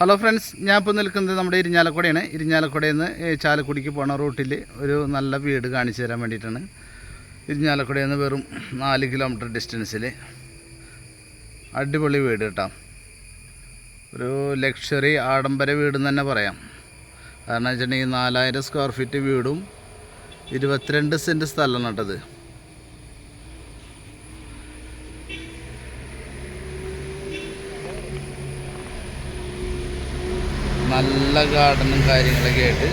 Hello friends ഞാൻ ഇപ്പോൾ നിൽക്കുന്നത് നമ്മുടെ ഇരിഞ്ഞാലക്കുടയാണ്. ഇരിഞ്ഞാലക്കുടയിൽ നിന്ന് ചാലക്കുടിക്ക് പോണ റൂട്ടിൽ ഒരു നല്ല വീട് കാണിച്ചു തരാൻ വേണ്ടിയിട്ടാണ്. ഇരിഞ്ഞാലക്കുടയിൽ നിന്ന് വെറും നാല് കിലോമീറ്റർ ഡിസ്റ്റൻസിൽ അടിപൊളി വീട് കേട്ടോ. ഒരു ലക്ഷറി ആഡംബര വീട് തന്നെ പറയാം. കാരണം വെച്ചിട്ടുണ്ടെങ്കിൽ നാലായിരം സ്ക്വയർ ഫീറ്റ് വീടും ഇരുപത്തിരണ്ട് സെന്റ് സ്ഥലമാണ് കേട്ടത് നല്ല ഗാർഡനും കാര്യങ്ങളൊക്കെ ആയിട്ട്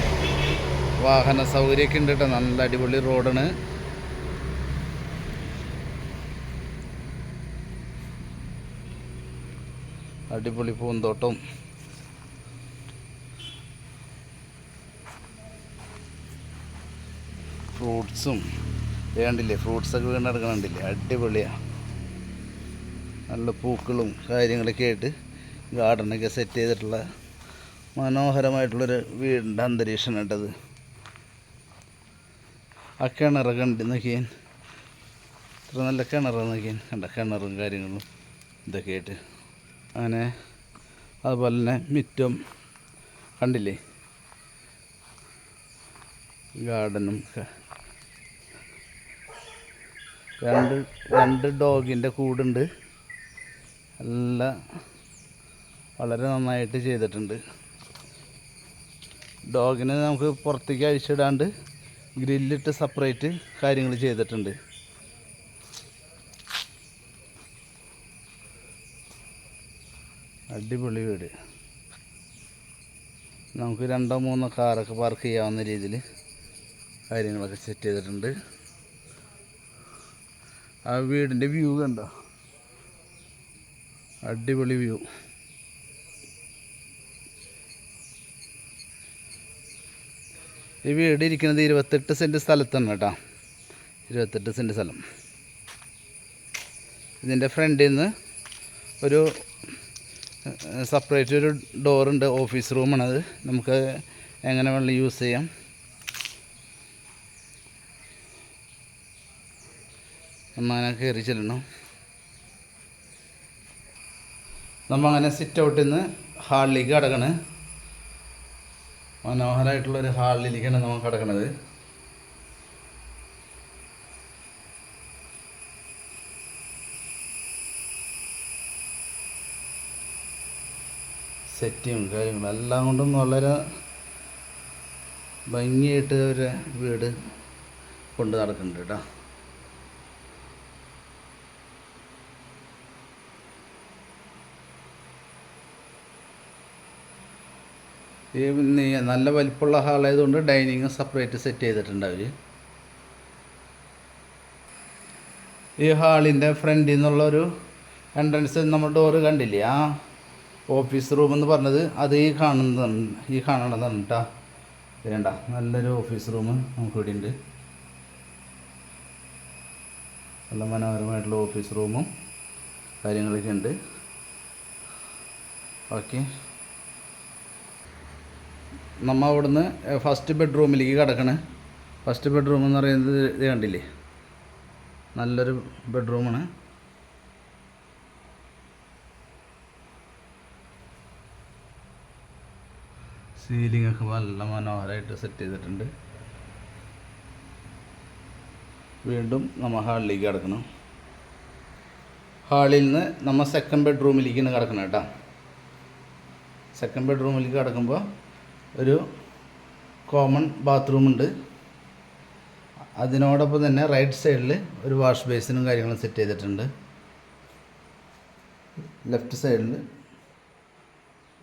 വാഹന സൗകര്യമൊക്കെ ഉണ്ട് കേട്ടോ നല്ല അടിപൊളി റോഡാണ്. അടിപൊളി പൂന്തോട്ടം. ഫ്രൂട്ട്സും. വേണ്ടില്ലേ? ഫ്രൂട്ട്സൊക്കെ വീണ്ടെടുക്കണുണ്ടില്ലേ അടിപൊളിയാണ് നല്ല പൂക്കളും കാര്യങ്ങളൊക്കെ ആയിട്ട് ഗാർഡനൊക്കെ സെറ്റ് ചെയ്തിട്ടുള്ള മനോഹരമായിട്ടുള്ളൊരു വീടിന്റെ അന്തരീക്ഷം കേട്ടത് ആ കിണറൊക്കെ ഉണ്ട് നോക്കിയാൻ ഇത്ര നല്ല കിണറാണ് നോക്കിയാൻ കണ്ട കിണറും കാര്യങ്ങളും ഇതൊക്കെ ആയിട്ട് അങ്ങനെ അതുപോലെ തന്നെ മിറ്റം കണ്ടില്ലേ? ഗാർഡനും രണ്ട് രണ്ട് ഡോഗിന്റെ കൂടുണ്ട്. എല്ലാം വളരെ നന്നായിട്ട് ചെയ്തിട്ടുണ്ട്. ഡോഗിനെ നമുക്ക് പുറത്തേക്ക് അഴിച്ചിടാണ്ട് ഗ്രില്ലിട്ട് സെപ്പറേറ്റ് കാര്യങ്ങൾ ചെയ്തിട്ടുണ്ട്. അടിപൊളി വീട്. നമുക്ക് രണ്ടോ മൂന്നോ കാറൊക്കെ പാർക്ക് ചെയ്യാവുന്ന രീതിയിൽ കാര്യങ്ങളൊക്കെ സെറ്റ് ചെയ്തിട്ടുണ്ട്. ആ വീടിന്റെ വ്യൂ കണ്ടോ? അടിപൊളി വ്യൂ ഈ വീട് ഇരിക്കുന്നത് ഇരുപത്തെട്ട് സെന്റ് സ്ഥലത്താണ് കേട്ടോ. ഇരുപത്തെട്ട് സെന്റ് സ്ഥലം. ഇതിന്റെ ഫ്രണ്ടിൽ നിന്ന് ഒരു സെപ്പറേറ്റ് ഒരു ഡോറുണ്ട് ഓഫീസ് റൂമാണത് നമുക്ക് എങ്ങനെ വേണമെങ്കിലും യൂസ് ചെയ്യാം. നമ്മങ്ങനെ കയറി ചെല്ലണം. നമ്മൾ അങ്ങനെ സിറ്റ് ഔട്ടിൽ നിന്ന് ഹാളിലേക്ക് കിടക്കണ്. മനോഹരമായിട്ടുള്ളൊരു ഹാളിലിരിക്കണം നമ്മൾ കിടക്കണത് സെറ്റും കാര്യങ്ങളും എല്ലാം കൊണ്ടും വളരെ ഭംഗിയായിട്ട് ഒരു വീട് കൊണ്ട് നടക്കുന്നുണ്ട് കേട്ടോ. ഈ നല്ല വലിപ്പമുള്ള ഹാളായതുകൊണ്ട് ഡൈനിങ് സെപ്പറേറ്റ് സെറ്റ് ചെയ്തിട്ടുണ്ട് അവർ ഈ ഹാളിന്റെ ഫ്രണ്ടിൽ നിന്നുള്ള ഒരു എൻട്രൻസ് നമ്മൾ ഡോറ് കണ്ടില്ലേ? ആ ഓഫീസ് റൂം എന്ന് പറഞ്ഞത് അത് ഈ കാണുന്നതാണ് ഈ കാണണതാണ് കേട്ടോ വേണ്ട നല്ലൊരു ഓഫീസ് റൂം നമുക്ക് ഇവിടെ ഉണ്ട് നല്ല മനോഹരമായിട്ടുള്ള ഓഫീസ് റൂമും കാര്യങ്ങളൊക്കെ ഉണ്ട്. ഓക്കെ. നമ്മ അവിടുന്ന് ഫസ്റ്റ് ബെഡ്റൂമിലേക്ക് കിടക്കണേ. ഫസ്റ്റ് ബെഡ്റൂം എന്ന് പറയുന്നത് ഇത് കണ്ടില്ലേ? നല്ലൊരു ബെഡ്റൂമാണ് സീലിംഗ് ഒക്കെ നല്ല മനോഹരമായിട്ട് സെറ്റ് ചെയ്തിട്ടുണ്ട്. വീണ്ടും നമ്മൾ ഹാളിലേക്ക് കിടക്കണം. ഹാളിൽ നിന്ന് നമ്മൾ സെക്കൻഡ് ബെഡ്റൂമിലേക്കാണ് കിടക്കണം കേട്ടോ. സെക്കൻഡ് ബെഡ്റൂമിലേക്ക് കിടക്കുമ്പോൾ ഒരു കോമൺ ബാത്റൂം ഉണ്ട്. അതിനോടൊപ്പം തന്നെ റൈറ്റ് സൈഡിൽ ഒരു വാഷ് ബേസിനും കാര്യങ്ങളും സെറ്റ് ചെയ്തിട്ടുണ്ട്. ലെഫ്റ്റ് സൈഡിൽ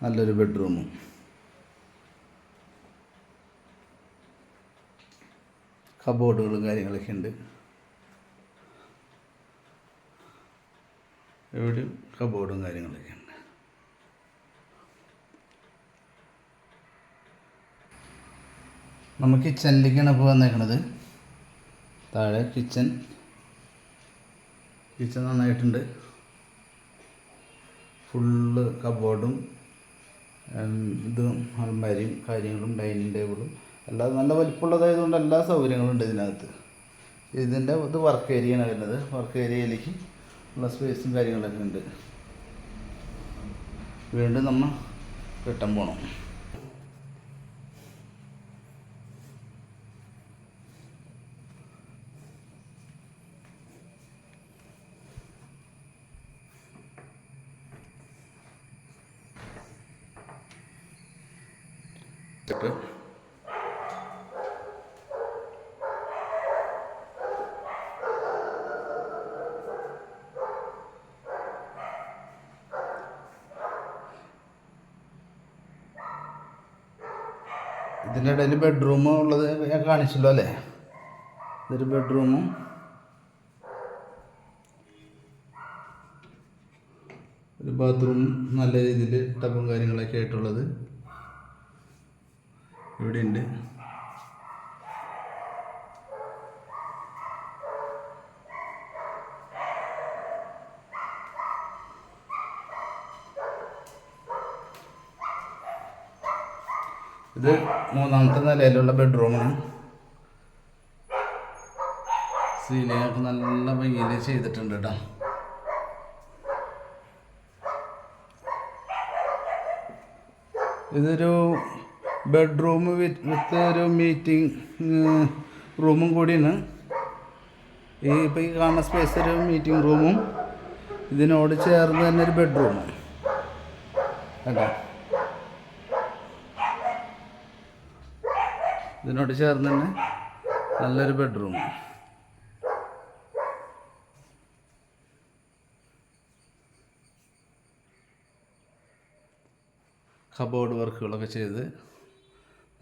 നല്ലൊരു ബെഡ്റൂമും കബോർഡുകളും കാര്യങ്ങളൊക്കെ ഉണ്ട്. എവിടെയും കബോർഡും കാര്യങ്ങളൊക്കെ നമ്മൾ കിച്ചണിലേക്കാണ് ഇപ്പോൾ വന്നേക്കണത്. താഴെ കിച്ചൺ കിച്ചൺ നന്നായിട്ടുണ്ട്. ഫുള്ള് കബോർഡും ഇതും അൽമാരിയും കാര്യങ്ങളും ഡൈനിങ് ടേബിളും എല്ലാം നല്ല വലിപ്പമുള്ളതായതുകൊണ്ട് എല്ലാ സൗകര്യങ്ങളും ഉണ്ട് ഇതിനകത്ത്. ഇതിന്റെ ഇത് വർക്ക് ഏരിയയാണ് വരുന്നത്. വർക്ക് ഏരിയയിലേക്ക് ഉള്ള സ്പേസും കാര്യങ്ങളൊക്കെ ഉണ്ട്. വീണ്ടും നമ്മൾ കിട്ടാൻ പോകണം ഇട്ട് ഇതിന്റെ ഇടയിൽ ബെഡ്റൂം ഉള്ളത് ഞാൻ കാണിച്ചല്ലോ അല്ലേ? ഇതൊരു ബെഡ്റൂമും ഒരു ബാത്റൂം നല്ല രീതിയിൽ ടബും കാര്യങ്ങളൊക്കെ ആയിട്ടുള്ളത്. ഇവിടെ ഉണ്ട് ഇത് മൂന്നാമത്തെ നിലയിലുള്ള ബെഡ്റൂമാണ്. സീലിങ്ങൊക്കെ നല്ല ഭംഗിയിൽ ചെയ്തിട്ടുണ്ട് കേട്ടോ ഇതൊരു ബെഡ്റൂം വിത്ത് വിത്ത് ഒരു മീറ്റിംഗ് റൂമും കൂടിയാണ്. ഈ ഇപ്പോൾ ഈ കാണുന്ന സ്പേസ് ഒരു മീറ്റിംഗ് റൂമും ഇതിനോട് ചേർന്ന് തന്നെ ഒരു ബെഡ്റൂമും കേട്ടോ ഇതിനോട് ചേർന്ന് തന്നെ നല്ലൊരു ബെഡ്റൂം കബോർഡ് വർക്കുകളൊക്കെ ചെയ്ത്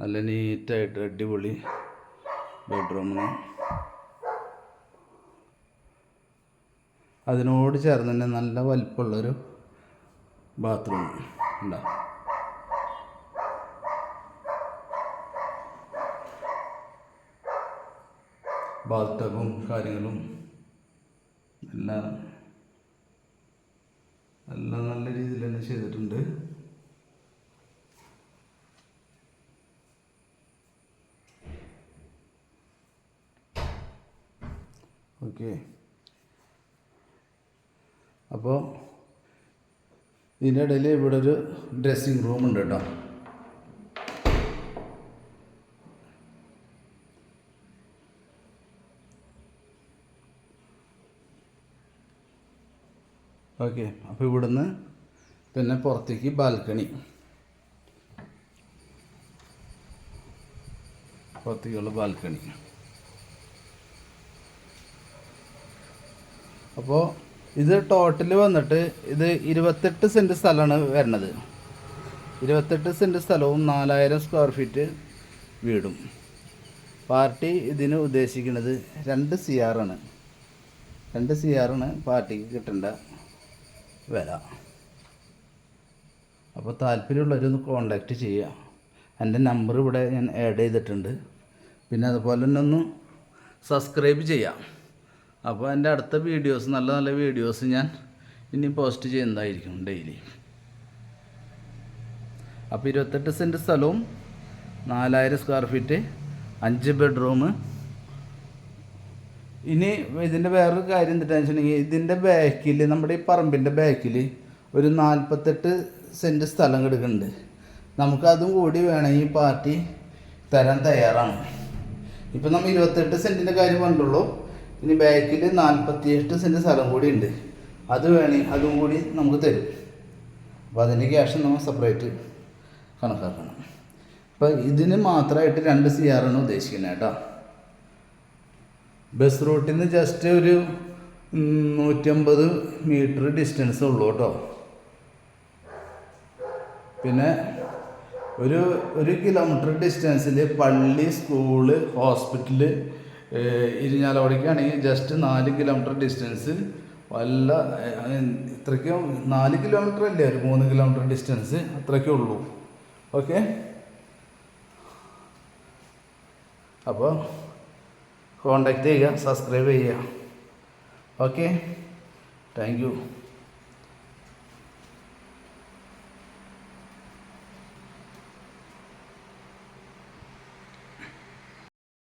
നല്ല നീറ്റായിട്ട് അടിപൊളി ബെഡ്റൂമിന്. അതിനോട് ചേർന്ന് തന്നെ നല്ല വലിപ്പമുള്ളൊരു ബാത്റൂം ഉണ്ടാവും ബാത്ത് ടബും കാര്യങ്ങളും എല്ലാം എല്ലാം നല്ല രീതിയിൽ തന്നെ ചെയ്തിട്ടുണ്ട്. ഓക്കെ. അപ്പോൾ ഇതിന്റെ ഇടയിൽ ഇവിടെ ഒരു ഡ്രസ്സിംഗ് റൂം ഉണ്ട് കേട്ടോ. ഓക്കെ അപ്പോൾ ഇവിടുന്ന് പിന്നെ പുറത്തേക്ക് ബാൽക്കണി. പുറത്തേക്കുള്ള ബാൽക്കണി. അപ്പോൾ ഇത് ടോട്ടൽ വന്നിട്ട് ഇത് ഇരുപത്തെട്ട് സെന്റ് സ്ഥലമാണ് വരണത്. ഇരുപത്തെട്ട് സെന്റ് സ്ഥലവും നാലായിരം സ്ക്വയർ ഫീറ്റ് വീടും. പാർട്ടി ഇതിന് ഉദ്ദേശിക്കുന്നത് രണ്ട് സി ആറാണ് രണ്ട് സി ആറാണ് പാർട്ടിക്ക് കിട്ടേണ്ട വില. അപ്പോൾ താല്പര്യമുള്ളവരൊന്ന് കോണ്ടാക്റ്റ് ചെയ്യുക. എന്റെ നമ്പർ ഇവിടെ ഞാൻ ആഡ് ചെയ്തിട്ടുണ്ട്. പിന്നെ അതുപോലെ തന്നെ ഒന്ന് സബ്സ്ക്രൈബ് ചെയ്യാം അപ്പോൾ എന്റെ അടുത്ത വീഡിയോസ് നല്ല നല്ല വീഡിയോസ് ഞാൻ ഇനി പോസ്റ്റ് ചെയ്യുന്നതായിരിക്കും ഡെയിലി അപ്പോൾ ഇരുപത്തെട്ട് സെന്റ് സ്ഥലവും നാലായിരം സ്ക്വയർ ഫീറ്റ് അഞ്ച് ബെഡ്റൂം ഇനി ഇതിന്റെ വേറൊരു കാര്യം എന്താണെന്ന് വെച്ചിട്ടുണ്ടെങ്കിൽ ഇതിന്റെ ബാക്കിൽ നമ്മുടെ ഈ പറമ്പിന്റെ ബാക്കിൽ ഒരു നാൽപ്പത്തെട്ട് സെന്റ് സ്ഥലം കിടക്കുന്നുണ്ട്. നമുക്കതും കൂടി വേണമെങ്കിൽ പാർട്ടി തരാൻ തയ്യാറാണ്. ഇപ്പം നമ്മൾ ഇരുപത്തെട്ട് സെന്റിന്റെ കാര്യം പറഞ്ഞുള്ളൂ ഇനി ബാക്കിൽ നാൽപ്പത്തിയെട്ട് സെന്റ് സ്ഥലം കൂടി ഉണ്ട്. അത് വേണേൽ അതും കൂടി നമുക്ക് തരും. അപ്പോൾ അതിന്റെ ക്യാഷ് നമ്മൾ സെപ്പറേറ്റ് കണക്കാക്കണം. അപ്പോൾ ഇതിന് മാത്രമായിട്ട് രണ്ട് സി ആണ് ഉദ്ദേശിക്കുന്നത് കേട്ടോ. ബസ് റൂട്ടിൽ നിന്ന് ജസ്റ്റ് ഒരു നൂറ്റമ്പത് മീറ്റർ ഡിസ്റ്റൻസ് ഉള്ളൂ കേട്ടോ. പിന്നെ ഒരു ഒരു കിലോമീറ്റർ ഡിസ്റ്റൻസിൽ പള്ളി സ്കൂൾ ഹോസ്പിറ്റൽ ഇരിഞ്ഞാലക്കുടയ്ക്കാണെങ്കിൽ ജസ്റ്റ് നാല് കിലോമീറ്റർ ഡിസ്റ്റൻസ് വല്ല ഇത്രയ്ക്കും നാല് കിലോമീറ്റർ അല്ലേ? ഒരു മൂന്ന് കിലോമീറ്റർ ഡിസ്റ്റൻസ് അത്രയ്ക്കേ ഉള്ളൂ. ഓക്കെ അപ്പോൾ കോണ്ടാക്ട് ചെയ്യുക സബ്സ്ക്രൈബ് ചെയ്യുക. Okay thank you